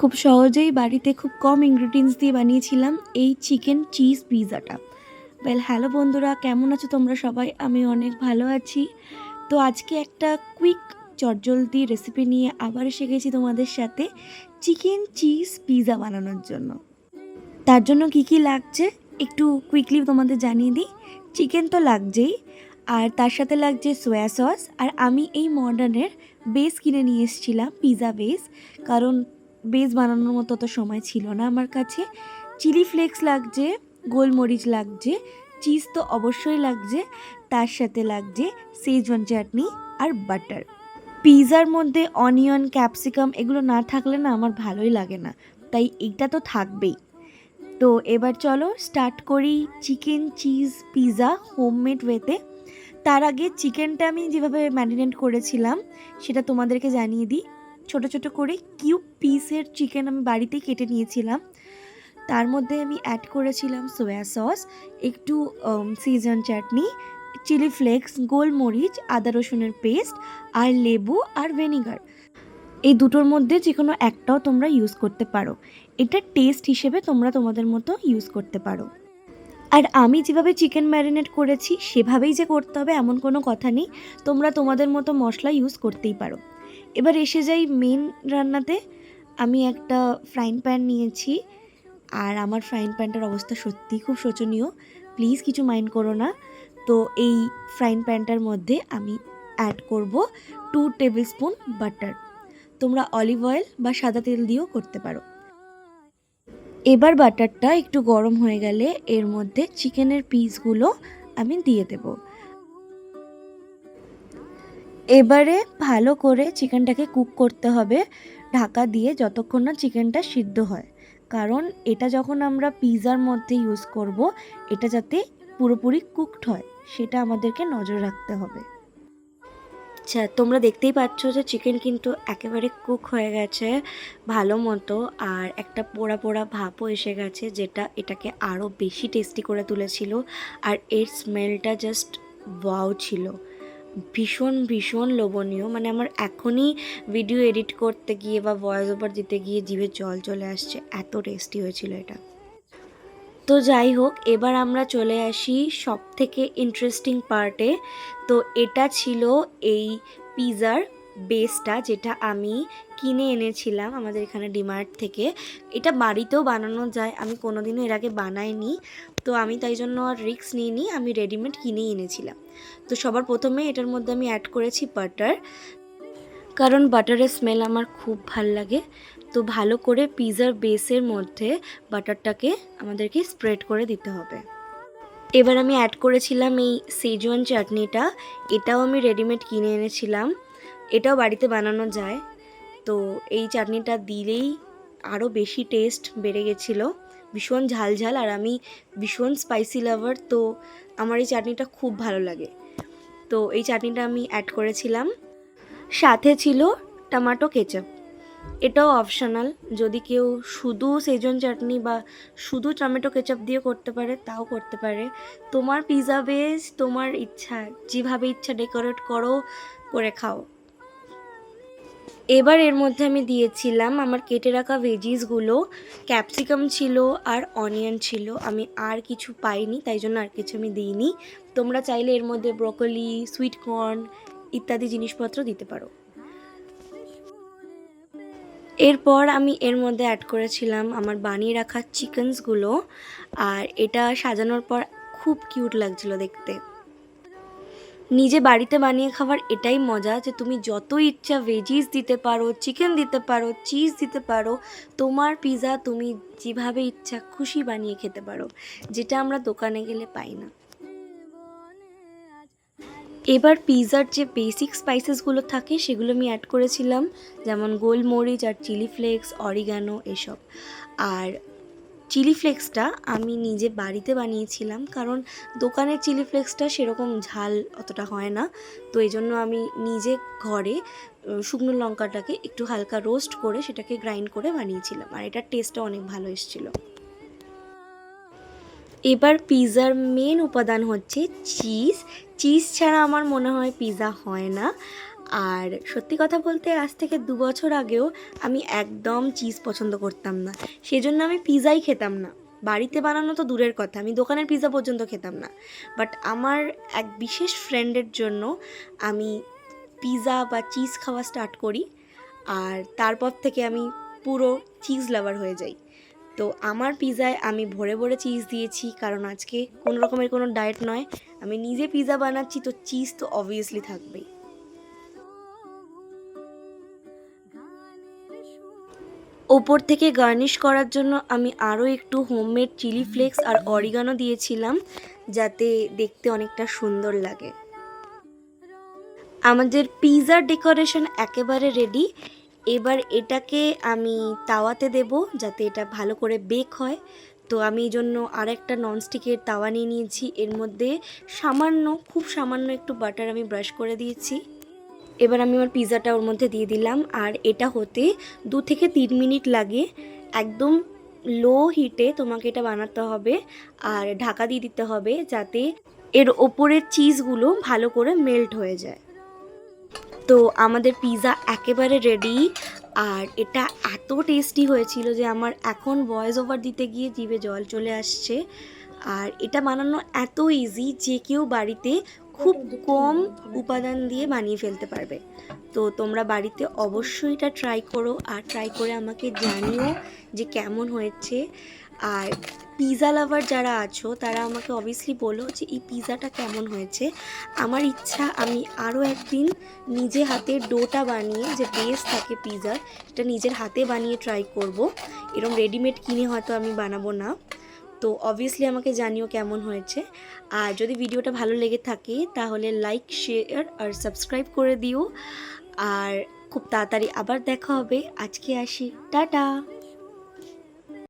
খুব সহজেই বাড়িতে খুব কম ইনগ্রিডিয়েন্টস দিয়ে বানিয়েছিলাম এই চিকেন চিজ পিৎজাটা ওয়েল হ্যালো বন্ধুরা, কেমন আছো তোমরা সবাই? আমি অনেক ভালো আছি। তো আজকে একটা কুইক চটজলদি রেসিপি নিয়ে আবার এসে গেছি তোমাদের সাথে চিকেন চিজ পিৎজা বানানোর জন্য। তার জন্য কি কি লাগছে একটু কুইকলি তোমাদের জানিয়ে দিই। চিকেন তো লাগছেই, আর তার সাথে লাগছে সোয়া সস আর আমি এই মডার্নের বেস কিনে নিয়ে এসেছিলাম পিৎজা বেস কারণ বেস বানানোর মতো তো সময় ছিল না আমার কাছে। চিলি ফ্লেক্স লাগছে, গোলমরিচ লাগছে চিজ তো অবশ্যই লাগছে, তার সাথে লাগছে সেজওয়ান চাটনি আর বাটার পিৎজার মধ্যে অনিয়ন ক্যাপসিকাম এগুলো না থাকলে না আমার ভালোই লাগে না, তাই এইটা তো থাকবেই। তো এবার চলো স্টার্ট করি চিকেন চিজ পিৎজা হোমমেড ওয়েতে তার আগে চিকেনটা আমি যেভাবে ম্যারিনেট করেছিলাম, সেটা তোমাদেরকে জানিয়ে দিই। ছোট ছোট করে কিউব পিসের চিকেন আমি বাড়িতেই কেটে নিয়েছিলাম। তার মধ্যে আমি অ্যাড করেছিলাম সোয়া সস একটু সিজন চাটনি চিলি ফ্লেক্স গোলমরিচ, আদা রসুনের পেস্ট আর লেবু আর ভিনিগার এই দুটোর মধ্যে যে কোনো একটাও তোমরা ইউজ করতে পারো। এটা টেস্ট হিসেবে তোমরা তোমাদের মতো ইউজ করতে পারো। আর আমি যেভাবে চিকেন ম্যারিনেট করেছি, সেভাবেই যে করতে হবে এমন কোনো কথা নেই। তোমরা তোমাদের মতো মশলা ইউজ করতেই পারো। এবার এসে যাই মেন রান্নাতে। আমি একটা ফ্রাইং প্যান নিয়েছি। আর আমার ফ্রাইং প্যানটার অবস্থা সত্যিই খুব শোচনীয়। প্লিজ কিছু মাইন্ড করো না। তো এই ফ্রাইং প্যানটার মধ্যে আমি অ্যাড করব টু টেবিল স্পুন বাটার তোমরা অলিভ অয়েল বা সাদা তেল দিয়েও করতে পারো। এবার বাটারটা একটু গরম হয়ে গেলে এর মধ্যে চিকেনের পিসগুলো আমি দিয়ে দেব। এবারে ভালো করে চিকেনটাকে কুক করতে হবে, ঢাকা দিয়ে যতক্ষণ না চিকেনটা সিদ্ধ হয়। কারণ এটা যখন আমরা পিৎজার মধ্যে ইউজ করব, এটা যাতে পুরোপুরি কুকড হয়, সেটা আমাদেরকে নজর রাখতে হবে। আচ্ছা তোমরা দেখতেই পাচ্ছ যে চিকেন কিন্তু একেবারে কুক হয়ে গেছে ভালো মতো, আর একটা পোড়া পোড়া ভাপও এসে গেছে যেটা এটাকে আরও বেশি টেস্টি করে তুলেছিল, আর এর স্মেলটা জাস্ট ওয়াও ছিল। ভীষণ ভীষণ লোভনীয়। মানে আমার এখনই ভিডিও এডিট করতে গিয়ে বা ভয়েস ওভার দিতে গিয়ে জিভে জল চলে আসছে। এত টেস্টি হয়েছিল এটা। তো যাই হোক, এবার আমরা চলে আসি সব থেকে ইন্টারেস্টিং পার্টে তো এটা ছিল এই পিৎজার বেসটা যেটা আমি কিনে এনেছিলাম আমাদের এখানে ডিমার্ট থেকে। এটা বাড়িতেও বানানো যায়, আমি কোনোদিনও এর আগে বানাইনি। তো আমি তাই জন্য আর রিস্ক নিইনি, আমি রেডিমেড কিনেই এনেছিলাম। তো সবার প্রথমে এটার মধ্যে আমি অ্যাড করেছি বাটার কারণ বাটারের স্মেল আমার খুব ভালো লাগে। তো ভালো করে পিৎজার বেসের মধ্যে বাটারটাকে আমাদেরকে স্প্রেড করে দিতে হবে। এবার আমি অ্যাড করেছিলাম এই সেজওয়ান চাটনিটা, এটাও আমি রেডিমেড কিনে এনেছিলাম। এটাও বাড়িতে বানানো যায়। তো এই চাটনিটা দিলেই আরও বেশি টেস্ট বেড়ে গেছিল। ভীষণ ঝাল ঝাল আর আমি ভীষণ স্পাইসি লাভার তো আমার এই চাটনিটা খুব ভালো লাগে। তো এই চাটনিটা আমি অ্যাড করেছিলাম। সাথে ছিল টমাটো কেচাপ এটাও অপশনাল যদি কেউ শুধু সেজন চাটনি বা শুধু টমেটো কেচাপ দিয়ে করতে পারে, তাও করতে পারে। তোমার পিৎজা বেস তোমার ইচ্ছা, যেভাবে ইচ্ছা ডেকোরেট করো, করে খাও। এবার এর মধ্যে আমি দিয়েছিলাম আমার কেটে রাখা ভেজিসগুলো ক্যাপসিকাম ছিল আর অনিয়ন ছিল। আমি আর কিছু পাইনি, তাই জন্য আর কিছু আমি দিইনি। তোমরা চাইলে এর মধ্যে ব্রকলি সুইট কর্ন ইত্যাদি জিনিসপত্র দিতে পারো। এরপর আমি এর মধ্যে অ্যাড করেছিলাম আমার বানিয়ে রাখা চিকেনসগুলো আর এটা সাজানোর পর খুব কিউট লাগছিল দেখতে। নিজে বাড়িতে বানিয়ে খাবার এটাই মজা যে তুমি যত ইচ্ছা ভেজিস দিতে পারো চিকেন দিতে পারো চিজ দিতে পারো, তোমার পিৎজা তুমি যেভাবে ইচ্ছা খুশি বানিয়ে খেতে পারো, যেটা আমরা দোকানে গেলে পাই না। এবার পিৎজার যে বেসিক স্পাইসেসগুলো থাকে সেগুলো আমি অ্যাড করেছিলাম, যেমন গোলমরিচ আর চিলি ফ্লেক্স অরিগানো এসব। আর চিলি ফ্লেক্সটা আমি নিজে বাড়িতে বানিয়েছিলাম কারণ দোকানের চিলি ফ্লেক্সটা সেরকম ঝাল অতটা হয় না। তো এই জন্য আমি নিজে ঘরে শুকনো লঙ্কাটাকে একটু হালকা রোস্ট করে সেটাকে গ্রাইন্ড করে বানিয়েছিলাম আর এটার টেস্টটা অনেক ভালো এসেছিল। এবার পিৎজার মেন উপাদান হচ্ছে চিজ চিজ ছাড়া আমার মনে হয় পিৎজা হয় না। আর সত্যি কথা বলতে আজ থেকে দু বছর আগেও আমি একদম চিজ পছন্দ করতাম না। সেজন্য আমি পিৎজাই খেতাম না। বাড়িতে বানানো তো দূরের কথা, আমি দোকানের পিৎজা পর্যন্ত খেতাম না। বাট আমার এক বিশেষ ফ্রেন্ডের জন্য আমি পিৎজা বা চিজ খাওয়া স্টার্ট করি আর তারপর থেকে আমি পুরো চিজ লাভার হয়ে যাই। তো আমার পিৎজায় আমি ভরে ভরে চিজ দিয়েছি, কারণ আজকে কোনো রকমের কোনো ডায়েট নয়। আমি নিজে পিৎজা বানাচ্ছি, তো চিজ তো অবভিয়াসলি থাকবেই। ওপর থেকে গার্নিশ করার জন্য আমি আরও একটু হোমমেড চিলি ফ্লেক্স আর অরিগানো দিয়েছিলাম, যাতে দেখতে অনেকটা সুন্দর লাগে। আমাদের পিৎজার ডেকোরেশন একেবারে রেডি। এবার এটাকে আমি তাওয়াতে দেব, যাতে এটা ভালো করে বেক হয়। তো আমি এই জন্য আর একটা ননস্টিকের তাওয়া নিয়ে নিয়েছি। এর মধ্যে সামান্য, খুব সামান্য একটু বাটার আমি ব্রাশ করে দিয়েছি। এবার আমি আমার পিৎজাটা ওর মধ্যে দিয়ে দিলাম আর এটা হতে দু থেকে তিন মিনিট লাগে একদম লো হিটে তোমাকে এটা বানাতে হবে আর ঢাকা দিয়ে দিতে হবে যাতে এর ওপরের চিজগুলো ভালো করে মেল্ট হয়ে যায়। তো আমাদের পিৎজা একেবারে রেডি আর এটা এত টেস্টি হয়েছিল যে আমার এখন ভয়েস ওভার দিতে গিয়ে জিভে জল চলে আসছে। আর এটা বানানো এত ইজি যে কেউ বাড়িতে খুব কম উপাদান দিয়ে বানিয়ে ফেলতে পারবে। তো তোমরা বাড়িতে অবশ্যই এটা ট্রাই করো আর ট্রাই করে আমাকে জানিও যে কেমন হয়েছে। আর পিৎজা লাভার যারা আছো তারা আমাকে অবভিয়াসলি বলো যে এই পিৎজাটা কেমন হয়েছে। আমার ইচ্ছা আমি আরও একদিন নিজে হাতে ডোটা বানিয়ে যে বেস থাকে পিৎজার সেটা নিজের হাতে বানিয়ে ট্রাই করব। এরকম রেডিমেড কিনে হয়তো আমি বানাবো না। তো অবভিয়াসলি আমাকে জানিও কেমন হয়েছে। আর যদি ভিডিওটা ভালো লেগে থাকে, তাহলে লাইক শেয়ার আর সাবস্ক্রাইব করে দিও। আর খুব তাড়াতাড়ি আবার দেখা হবে। আজকে আসি। টাটা!